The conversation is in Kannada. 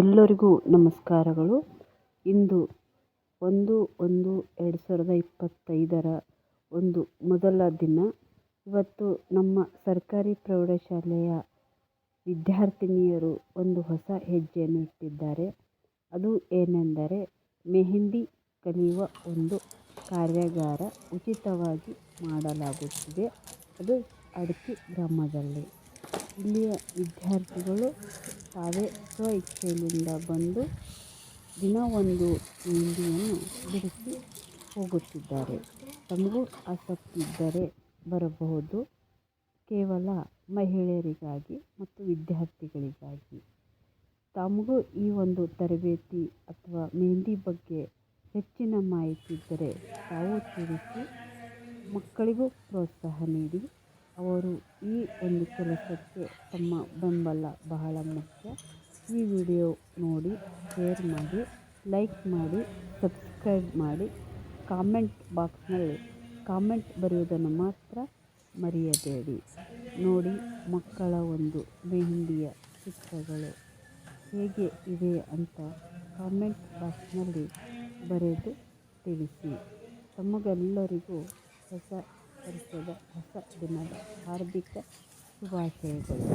ಎಲ್ಲರಿಗೂ ನಮಸ್ಕಾರಗಳು. ಇಂದು ಒಂದು ಒಂದು ಎರಡು ಸಾವಿರದ ಇಪ್ಪತ್ತೈದರ ಒಂದು ಮೊದಲ ದಿನ. ಇವತ್ತು ನಮ್ಮ ಸರ್ಕಾರಿ ಪ್ರೌಢಶಾಲೆಯ ವಿದ್ಯಾರ್ಥಿನಿಯರು ಒಂದು ಹೊಸ ಹೆಜ್ಜೆಯನ್ನು ಇಟ್ಟಿದ್ದಾರೆ. ಅದು ಏನೆಂದರೆ ಮೆಹಂದಿ ಕಲಿಯುವ ಒಂದು ಕಾರ್ಯಾಗಾರ ಉಚಿತವಾಗಿ ಮಾಡಲಾಗುತ್ತಿದೆ. ಅದು ಅಡಕೆ ಗ್ರಾಮದಲ್ಲಿ. ಇಲ್ಲಿಯ ವಿದ್ಯಾರ್ಥಿಗಳು ತಾವೇ ಸ್ವ ಇಚ್ಛೆಯಿಂದ ಬಂದು ದಿನ ಒಂದು ಮೆಹಂದಿಯನ್ನು ಬಿಡಿಸಿ ಹೋಗುತ್ತಿದ್ದಾರೆ. ತಮಗೂ ಆಸಕ್ತಿ ಇದ್ದರೆ ಬರಬಹುದು. ಕೇವಲ ಮಹಿಳೆಯರಿಗಾಗಿ ಮತ್ತು ವಿದ್ಯಾರ್ಥಿಗಳಿಗಾಗಿ. ತಮಗೂ ಈ ಒಂದು ತರಬೇತಿ ಅಥವಾ ಮೆಹಂದಿ ಬಗ್ಗೆ ಹೆಚ್ಚಿನ ಮಾಹಿತಿ ಇದ್ದರೆ ತಾವು ತಿಳಿಸಿ ಮಕ್ಕಳಿಗೂ ಪ್ರೋತ್ಸಾಹ ನೀಡಿ. ಅವರು ಈ ಒಂದು ಕೆಲಸಕ್ಕೆ ತಮ್ಮ ಬೆಂಬಲ ಬಹಳ ಮುಖ್ಯ. ಈ ವಿಡಿಯೋ ನೋಡಿ, ಶೇರ್ ಮಾಡಿ, ಲೈಕ್ ಮಾಡಿ, ಸಬ್ಸ್ಕ್ರೈಬ್ ಮಾಡಿ, ಕಾಮೆಂಟ್ ಬಾಕ್ಸ್ನಲ್ಲಿ ಕಾಮೆಂಟ್ ಬರೆಯುವುದನ್ನು ಮಾತ್ರ ಮರೆಯಬೇಡಿ. ನೋಡಿ, ಮಕ್ಕಳ ಒಂದು ಮೆಹಂದಿಯ ಚಿತ್ರಗಳು ಹೇಗೆ ಇವೆ ಅಂತ ಕಾಮೆಂಟ್ ಬಾಕ್ಸ್ನಲ್ಲಿ ಬರೆದು ತಿಳಿಸಿ. ತಮಗೆಲ್ಲರಿಗೂ ಹೊಸ ವರ್ಷದ ಹೊಸ ದಿನದ ಹಾರ್ದಿಕ ಶುಭಾಶಯಗಳು